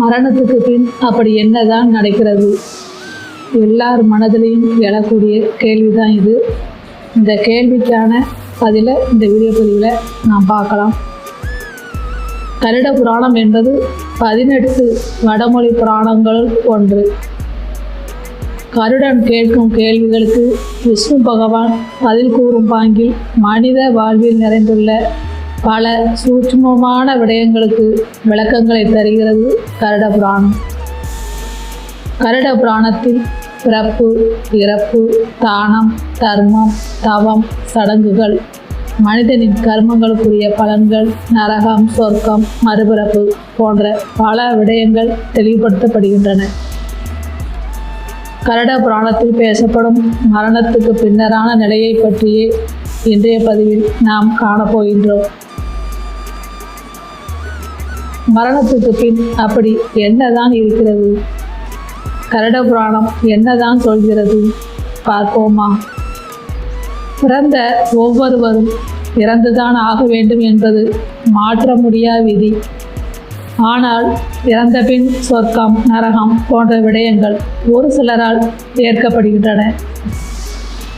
மரணத்துக்கு பின் அப்படி என்னதான் நடக்கிறது? எல்லார் மனதிலையும் எழக்கூடிய கேள்விதான் இது. இந்த கேள்விக்கான பதிலை இந்த வீடியோ பதிவில் நாம் பார்க்கலாம். கருட புராணம் என்பது பதினெட்டு வடமொழி புராணங்களுள் ஒன்று. கருடன் கேட்கும் கேள்விகளுக்கு விஷ்ணு பகவான் பதில் கூறும் பாங்கில் மனித வாழ்வில் நிறைந்துள்ள பல சூட்சமமான விடயங்களுக்கு விளக்கங்களை தருகிறது கருட புராணம். கருட புராணத்தில் பிறப்பு இறப்பு தானம் தர்மம் தவம் சடங்குகள் மனிதனின் கர்மங்களுக்குரிய பலன்கள் நரகம் சொர்க்கம் மறுபிறப்பு போன்ற பல விடயங்கள் தெளிவுபடுத்தப்படுகின்றன. கரட புராணத்தில் பேசப்படும் மரணத்துக்கு பின்னரான நிலையை பற்றியே இன்றைய பதிவில் நாம் காணப்போகின்றோம். மரணத்துக்கு பின் அப்படி என்னதான் இருக்கிறது? கரட புராணம் என்னதான் சொல்கிறது? பார்ப்போமா. பிறந்த ஒவ்வொருவரும் இறந்துதான் ஆக வேண்டும் என்பது மாற்ற முடியாத விதி. ஆனால் இறந்த பின் சொர்க்கம் நரகம் போன்ற விடயங்கள் ஒரு சிலரால் ஏற்கப்படுகின்றன.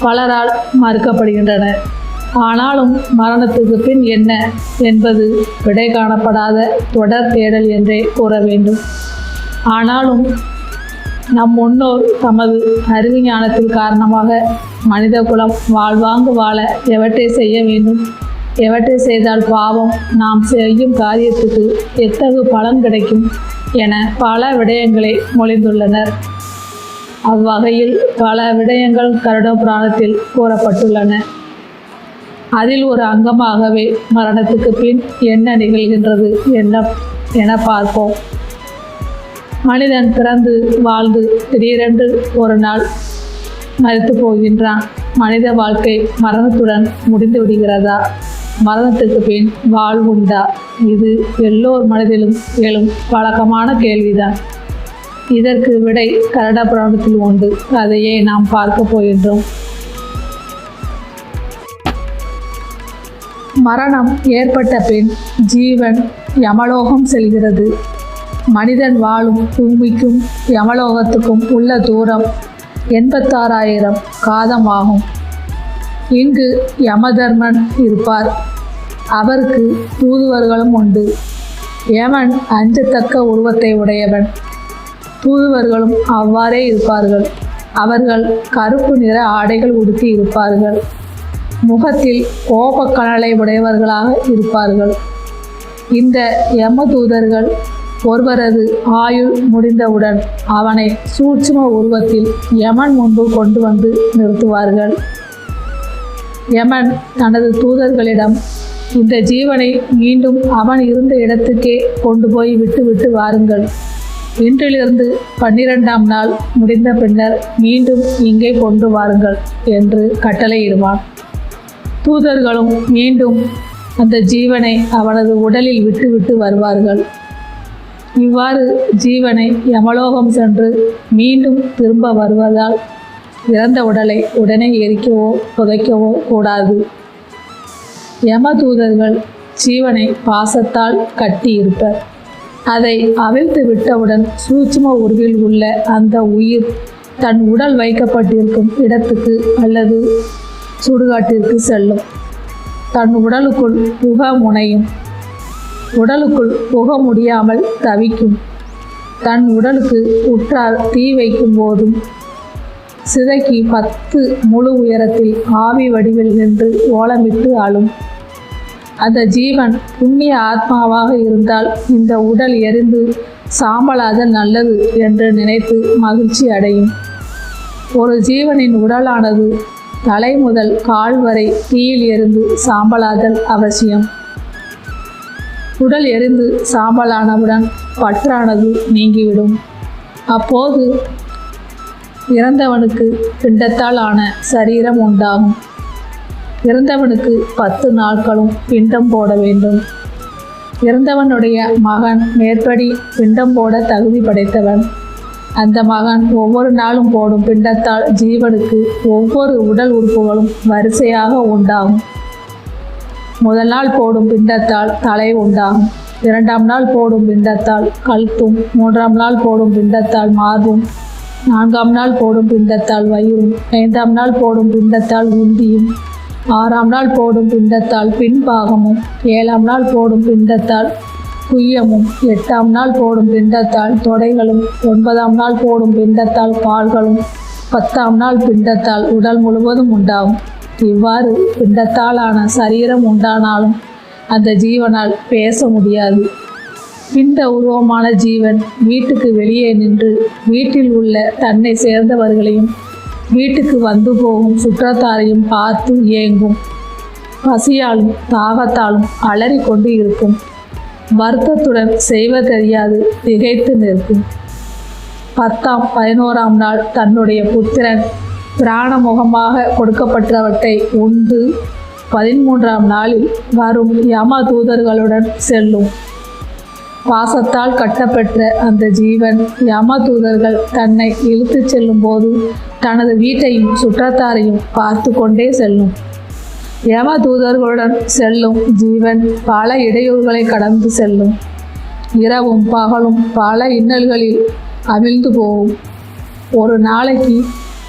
பலரால் மறுக்கப்படுகின்றன. ஆனாலும் மரணத்துக்கு பின் என்ன என்பது விடை காணப்படாத தொடர் தேடல் என்றே கூற வேண்டும். ஆனாலும் நம் முன்னோர் தமது அறிவு ஞானத்தின் காரணமாக மனித குலம் வாழ்வாங்கு வாழ எவற்றை செய்ய வேண்டும்? எவற்றை செய்தால் பாவம்? நாம் செய்யும் காரியத்துக்கு எத்தகு பலன் கிடைக்கும் என பல விடயங்களை மொழிந்துள்ளனர். அவ்வகையில் பல விடயங்கள் கருட புராணத்தில் கூறப்பட்டுள்ளன. அதில் ஒரு அங்கமாகவே மரணத்துக்கு பின் என்ன நிகழ்கின்றது என்ன என பார்ப்போம். மனிதன் பிறந்து வாழ்ந்து திடீரென்று ஒரு நாள் மறித்து போகின்றான். மனித வாழ்க்கை மரணத்துடன் முடிந்து விடுகிறதா? மரணத்துக்கு பின் வாழ்வுண்டா இது எல்லோர் மனதிலும் எழும் வழக்கமான கேள்விதான். இதற்கு விடை கரட புராணத்தில் உண்டு. அதையே நாம் பார்க்க போகின்றோம். மரணம் ஏற்பட்ட பின் ஜீவன் யமலோகம் செல்கிறது. மனிதன் வாழும் பூமிக்கும் யமலோகத்துக்கும் உள்ள தூரம் எண்பத்தாறாயிரம் காதம் ஆகும் இங்கு யமதர்மன் இருப்பார். அவருக்கு தூதுவர்களும் உண்டு. யமன் அஞ்சத்தக்க உருவத்தை உடையவன். தூதுவர்களும் அவ்வாறே இருப்பார்கள். அவர்கள் கருப்பு நிற ஆடைகள் உடுத்தி இருப்பார்கள். முகத்தில் கோபக்கணலை உடையவர்களாக இருப்பார்கள். இந்த யமதூதர்கள் ஒருவரது ஆயுள் முடிந்தவுடன் அவனை சூட்சும உருவத்தில் யமன் முன்பு கொண்டு வந்து நிறுத்துவார்கள். யமன் தனது தூதர்களிடம் இந்த ஜீவனை மீண்டும் அவன் இருந்த இடத்துக்கே கொண்டு போய் விட்டுவிட்டு வாருங்கள். இன்றிலிருந்து பன்னிரெண்டாம் நாள் முடிந்த பின்னர் மீண்டும் இங்கே கொண்டு வாருங்கள் என்று கட்டளையிடுவான். தூதர்களும் மீண்டும் அந்த ஜீவனை அவனது உடலில் விட்டுவிட்டு வருவார்கள். இவ்வாறு ஜீவனை யமலோகம் சென்று மீண்டும் திரும்ப வருவதால் இறந்த உடலை உடனே எரிக்கவோ புதைக்கவோ கூடாது. யம தூதர்கள் ஜீவனை பாசத்தால் கட்டியிருப்பர். அதை அவிழ்த்து விட்டவுடன் சூட்சும உருவில் உள்ள அந்த உயிர் தன் உடல் வைக்கப்பட்டிருக்கும் இடத்துக்கு அல்லது சுடுகாட்டிற்கு செல்லும். தன் உடலுக்குள் புக முனையும். உடலுக்குள் புக முடியாமல் தவிக்கும். தன் உடலுக்கு உற்றார் தீ வைக்கும் போதும். சிதைக்கு பத்து முழு உயரத்தில் ஆவி வடிவில் நின்று ஓலமிட்டு ஆளும். அந்த ஜீவன் புண்ணிய ஆத்மாவாக இருந்தால் இந்த உடல் எரிந்து சாம்பலாத நல்லது என்று நினைத்து மகிழ்ச்சி அடையும். ஒரு ஜீவனின் உடலானது தலை முதல் கால் வரை தீயில் எரிந்து சாம்பலாதல் அவசியம். உடல் எரிந்து சாம்பலானவுடன் பற்றானது நீங்கிவிடும். அப்போது இறந்தவனுக்கு பிண்டத்தால் ஆன சரீரம் உண்டாகும். இறந்தவனுக்கு பத்து நாட்களும் பிண்டம் போட வேண்டும். இறந்தவனுடைய மகன் மேற்படி பிண்டம் போட தகுதி படைத்தவன். அந்த மகன் ஒவ்வொரு நாளும் போடும் பிண்டத்தால் ஜீவனுக்கு ஒவ்வொரு உடல் உறுப்புகளும் வரிசையாக உண்டாகும். முதல் நாள் போடும் பிண்டத்தால் தலை உண்டாகும். இரண்டாம் நாள் போடும் பிண்டத்தால் கழுத்தும் மூன்றாம் நாள் போடும் பிண்டத்தால் மார்பும் நான்காம் நாள் போடும் பிண்டத்தால் வயிறும் ஐந்தாம் நாள் போடும் பிண்டத்தால் உந்தியும் ஆறாம் நாள் போடும் பிண்டத்தால் பின்பாகமும் ஏழாம் நாள் போடும் பிண்டத்தால் குய்யமும் எட்டாம் நாள் போடும் பிண்டத்தால் தொடைகளும் ஒன்பதாம் நாள் போடும் பிண்டத்தால் கால்களும் பத்தாம் நாள் பிண்டத்தால் உடல் முழுவதும் உண்டாகும். இவ்வாறு பிண்டத்தாலான சரீரம் உண்டானாலும் அந்த ஜீவனால் பேச முடியாது. பிண்ட உருவமான ஜீவன் வீட்டுக்கு வெளியே நின்று வீட்டில் உள்ள தன்னை சேர்ந்தவர்களையும் வீட்டுக்கு வந்து போகும் சுற்றத்தாரையும் பார்த்து ஏங்கும் பசியாலும் தாகத்தாலும் அலறிக்கொண்டு இருக்கும். வருத்தத்துடன் செய்வதறியாது திகைத்து நிற்கும். பத்தாம் பதினோராம் நாள் தன்னுடைய புத்திரன் பிராணமுகமாக கொடுக்கப்பட்டவற்றை உண்டு. பதிமூன்றாம் நாளில் வரும் யம தூதர்களுடன் செல்லும். பாசத்தால் கட்டப்பெற்ற அந்த ஜீவன் யம தூதர்கள் தன்னை இழுத்துச் செல்லும் போது தனது வீட்டையும் சுற்றத்தாரையும் பார்த்து கொண்டே செல்லும். யம தூதர்களுடன் செல்லும் ஜீவன் பல இடையூறுகளை கடந்து செல்லும். இரவும் பகலும் பல இன்னல்களில் அமிழ்ந்து போகும். ஒரு நாளைக்கு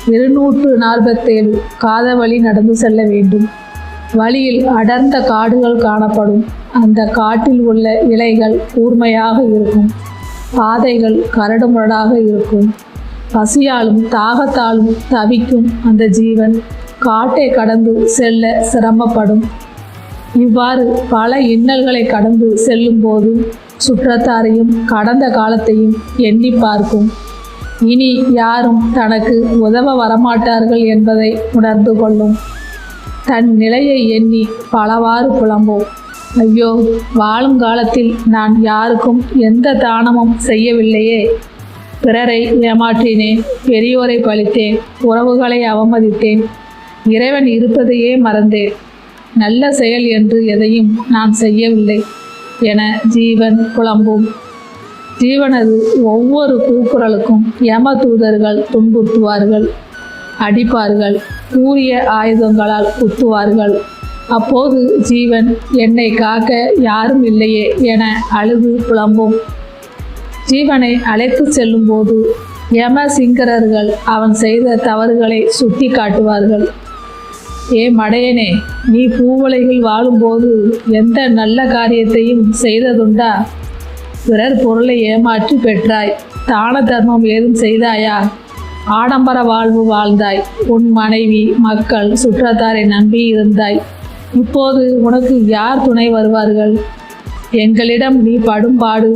இருநூற்று நாற்பத்தேழு காத வழி நடந்து செல்ல வேண்டும். வழியில் அடர்ந்த காடுகள் காணப்படும். அந்த காட்டில் உள்ள இலைகள் கூர்மையாக இருக்கும். பாதைகள் கரடுமுரடாக இருக்கும். பசியாலும் தாகத்தாலும் தவிக்கும் அந்த ஜீவன் காட்டை கடந்து செல்ல சிரமப்படும். இவ்வாறு பல இன்னல்களை கடந்து செல்லும்போது சுற்றத்தாரையும் கடந்த காலத்தையும் எண்ணி பார்க்கும். இனி யாரும் தனக்கு உதவ வரமாட்டார்கள் என்பதை உணர்ந்து கொள்ளும். தன் நிலையை எண்ணி பலவாறு புலம்போம். ஐயோ வாழும் காலத்தில் நான் யாருக்கும் எந்த தானமும் செய்யவில்லையே. பிறரை ஏமாற்றினேன் பெரியோரை பழித்தேன் உறவுகளை அவமதித்தேன் இறைவன் இருப்பதையே மறந்தேன். நல்ல செயல் என்று எதையும் நான் செய்யவில்லை என ஜீவன் புலம்பும். ஜீவனது ஒவ்வொரு கூக்குரலுக்கும் யம தூதர்கள் துன்புறுத்துவார்கள் அடிப்பார்கள் கூறிய ஆயுதங்களால் குத்துவார்கள். அப்போது ஜீவன் என்னை காக்க யாரும் இல்லையே என அழுது புலம்பும். ஜீவனை அழைத்து செல்லும்போது யம சிங்கரர்கள் அவன் செய்த தவறுகளை சுட்டி காட்டுவார்கள் ஏ மடையனே நீ பூவலையில் வாழும்போது எந்த நல்ல காரியத்தையும் செய்ததுண்டா? பிறர் பொருளை ஏமாற்றி பெற்றாய். தான தர்மம் ஏதும் செய்தாயா? ஆடம்பர வாழ்வு வாழ்ந்தாய். உன் மனைவி மக்கள் சுற்றத்தாரை நம்பி இருந்தாய். இப்போது உனக்கு யார் துணை வருவார்கள்? எங்களிடம் நீ படும்பாடு.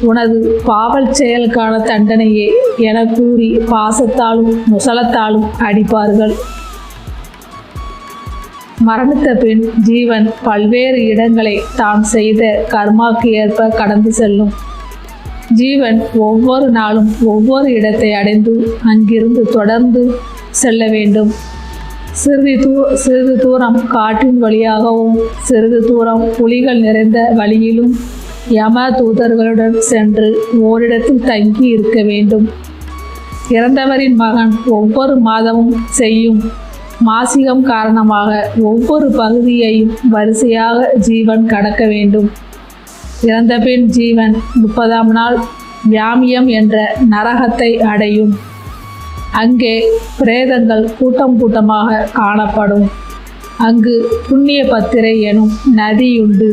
உனது பாவல் செயலுக்கான தண்டனையே என கூறி பாசத்தாலும் முசலத்தாலும் அடிப்பார்கள். மரணித்த பின் ஜீவன் பல்வேறு இடங்களை தான் செய்த கர்மாக்கு ஏற்ப கடந்து செல்லும். ஜீவன் ஒவ்வொரு நாளும் ஒவ்வொரு இடத்தை அடைந்து அங்கிருந்து தொடர்ந்து செல்ல வேண்டும். சிறிது தூ சிறிது தூரம் காட்டின் வழியாகவும் சிறிது தூரம் புலிகள் நிறைந்த வழியிலும் யம தூதர்களுடன் சென்று ஓரிடத்தில் தங்கி இருக்க வேண்டும். இறந்தவரின் மகன் ஒவ்வொரு மாதமும் செய்யும் மாசிகம் காரணமாக ஒவ்வொரு பகுதியையும் வரிசையாக ஜீவன் கடக்க வேண்டும். இறந்தபின் ஜீவன் முப்பதாம் நாள் வியாமியம் என்ற நரகத்தை அடையும். அங்கே பிரேதங்கள் கூட்டம் கூட்டமாக காணப்படும். அங்கு புண்ணிய பத்திரை எனும் நதியுண்டு.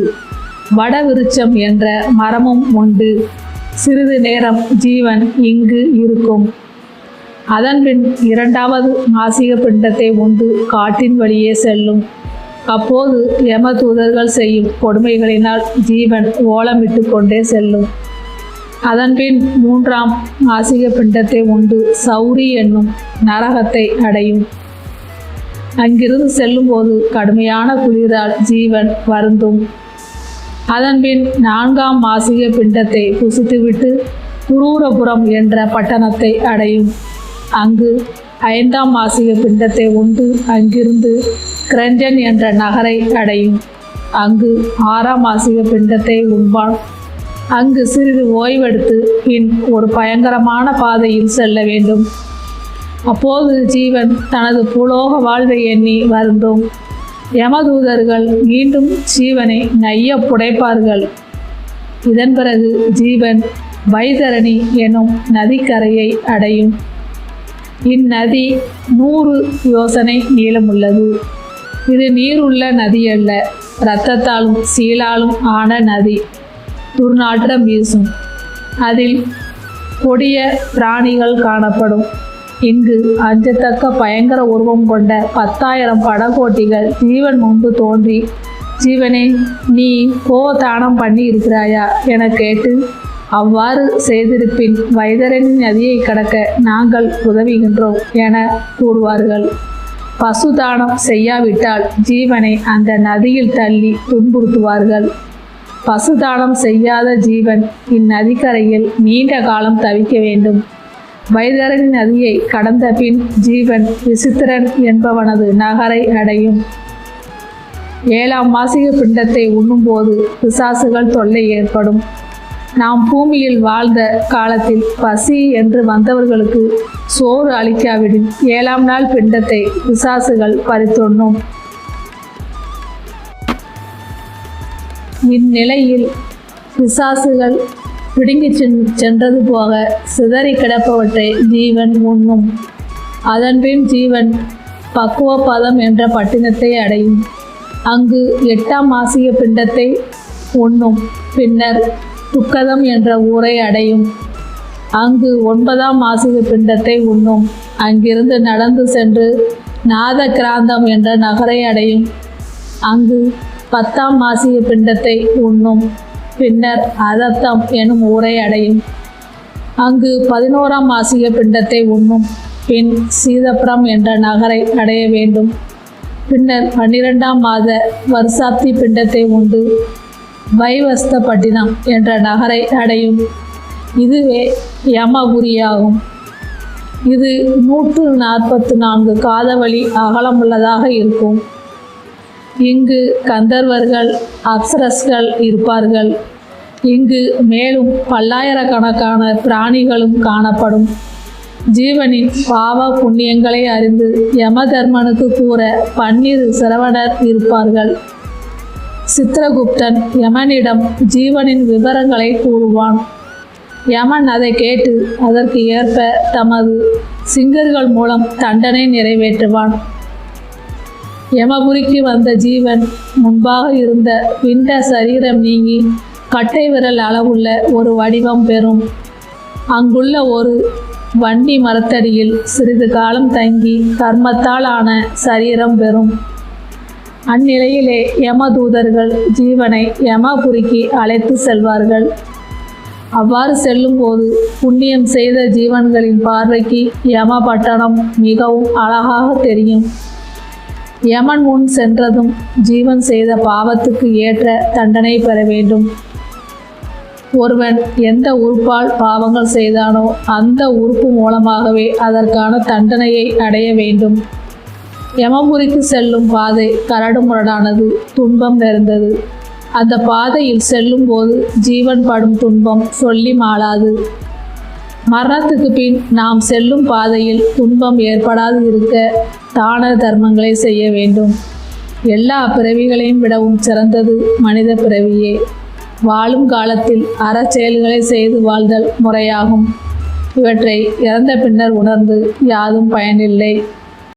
வடவிருச்சம் என்ற மரமும் உண்டு. சிறிது நேரம் ஜீவன் இங்கு இருக்கும். அதன்பின் இரண்டாவது மாசிக பிண்டத்தை உண்டு காட்டின் வழியே செல்லும். அப்போது யம தூதர்கள் செய்யும் கொடுமைகளினால் ஜீவன் ஓலமிட்டு கொண்டே செல்லும். அதன்பின் மூன்றாம் மாசிக பிண்டத்தை உண்டு சௌரி என்னும் நரகத்தை அடையும். அங்கிருந்து செல்லும்போது கடுமையான குளிரால் ஜீவன் வருந்தும். அதன்பின் நான்காம் மாசிக பிண்டத்தை புசித்துவிட்டு குரூரபுரம் என்ற பட்டணத்தை அடையும். அங்கு ஐந்தாம் மாசிக பிண்டத்தை உண்டு. அங்கிருந்து கிரஞ்சன் என்ற நகரை அடையும். அங்கு ஆறாம் மாசிக பிண்டத்தை உண்பான். அங்கு சிறிது ஓய்வெடுத்து பின் ஒரு பயங்கரமான பாதையில் செல்ல வேண்டும். அப்போது ஜீவன் தனது புலோக வாழ்வை எண்ணி வருந்தும். யமதூதர்கள் மீண்டும் ஜீவனை நைய புடைப்பார்கள். இதன் பிறகு ஜீவன் வைதரணி எனும் நதிக்கரையை அடையும். இந்நதி நூறு யோசனை நீளமுள்ளது. இது நீருள்ள நதி அல்ல இரத்தத்தாலும் சீலாலும் ஆன நதி. துர்நாற்றம் வீசும். அதில் கொடிய பிராணிகள் காணப்படும். இங்கு அஞ்சத்தக்க பயங்கர உருவம் கொண்ட பத்தாயிரம் படகோட்டிகள் ஜீவன் முன்பு தோன்றி ஜீவனே நீ கோ தானம் பண்ணி இருக்கிறாயா என கேட்டு அவ்வாறு செய்திருப்பின் வைதரனின் நதியை கடக்க நாங்கள் உதவுகின்றோம் என கூறுவார்கள். பசுதானம் செய்யாவிட்டால் ஜீவனை அந்த நதியில் தள்ளி துன்புறுத்துவார்கள். பசுதானம் செய்யாத ஜீவன் இந்நதிக்கரையில் நீண்ட காலம் தவிக்க வேண்டும். வைதரணி நதியை கடந்த பின் ஜீவன் விசித்திரன் என்பவனது நகரை அடையும். ஏழாம் மாசிக பிண்டத்தை உண்ணும்போது பிசாசுகள் தொல்லை ஏற்படும். நாம் பூமியில் வாழ்ந்த காலத்தில் பசி என்று வந்தவர்களுக்கு சோறு அளிக்காவிடும் ஏழாம் நாள் பிண்டத்தை பிசாசுகள் பறித்தொண்ணும் இந்நிலையில் பிசாசுகள் பிடுங்கி சென்றது போக சிதறி கிடப்பவற்றை ஜீவன் உண்ணும். அதன்பின் ஜீவன் பக்குவபதம் என்ற பட்டினத்தை அடையும். அங்கு எட்டாம் ஆசிய பிண்டத்தை உண்ணும். பின்னர் துக்கதம் என்ற ஊரை அடையும். அங்கு ஒன்பதாம் மாசிக பிண்டத்தை உண்ணும். அங்கிருந்து நடந்து சென்று நாத கிராந்தம் என்ற நகரை அடையும். அங்கு பத்தாம் மாசிக பிண்டத்தை உண்ணும். பின்னர் அதத்தம் எனும் ஊரை அடையும். அங்கு பதினோராம் மாசிக பிண்டத்தை உண்ணும். பின் சீதப்புரம் என்ற நகரை அடைய வேண்டும். பின்னர் பன்னிரெண்டாம் மாத வருசாப்தி பிண்டத்தை உண்டு. வைவஸ்தப்பட்டினம் என்ற நகரை அடையும். இதுவே யமபுரியாகும். இது நூற்று நாற்பத்து நான்கு காதவழி அகலமுள்ளதாக இருக்கும். இங்கு கந்தர்வர்கள் அப்சரஸ்கள் இருப்பார்கள். இங்கு மேலும் பல்லாயிரக்கணக்கான பிராணிகளும் காணப்படும். ஜீவனின் பாவ புண்ணியங்களை அறிந்து யமதர்மனுக்கு கூற பன்னீர் சிரவணர் இருப்பார்கள். சித்திரகுப்தன் யமனிடம் ஜீவனின் விவரங்களை கூறுவான். யமன் அதை கேட்டு அதற்கு ஏற்ப தமது சிங்கர்கள் மூலம் தண்டனை நிறைவேற்றுவான். யமபுரிக்கு வந்த ஜீவன் முன்பாக இருந்த விண்ட சரீரம் நீங்கி கட்டை விரல் அளவுள்ள ஒரு வடிவம் பெறும். அங்குள்ள ஒரு வண்டி மரத்தடியில் சிறிது காலம் தங்கி கர்மத்தால் ஆன சரீரம் பெறும். அந்நிலையிலே யமதூதர்கள் ஜீவனை யமபுரிக்கு அழைத்து செல்வார்கள். அவ்வாறு செல்லும்போது புண்ணியம் செய்த ஜீவன்களின் பார்வைக்கு யம பட்டணம் மிகவும் அழகாக தெரியும். யமன் முன் சென்றதும் ஜீவன் செய்த பாவத்துக்கு ஏற்ற தண்டனை பெற வேண்டும். ஒருவன் எந்த உறுப்பால் பாவங்கள் செய்தானோ அந்த உறுப்பு மூலமாகவே அதற்கான தண்டனையை அடைய வேண்டும். யமபுரிக்கு செல்லும் பாதை கரடு முரடானது துன்பம் நிறைந்தது. அந்த பாதையில் செல்லும்போது ஜீவன் படும் துன்பம் சொல்லி மாளாது. மரணத்துக்கு பின் நாம் செல்லும் பாதையில் துன்பம் ஏற்படாது இருக்க தான தர்மங்களை செய்ய வேண்டும். எல்லா பிறவிகளையும் விடவும் சிறந்தது மனித பிறவியே. வாழும் காலத்தில் அறச்செயல்களை செய்து வாழ்தல் முறையாகும். இவற்றை இறந்த பின்னர் உணர்ந்து யாதும் பயனில்லை.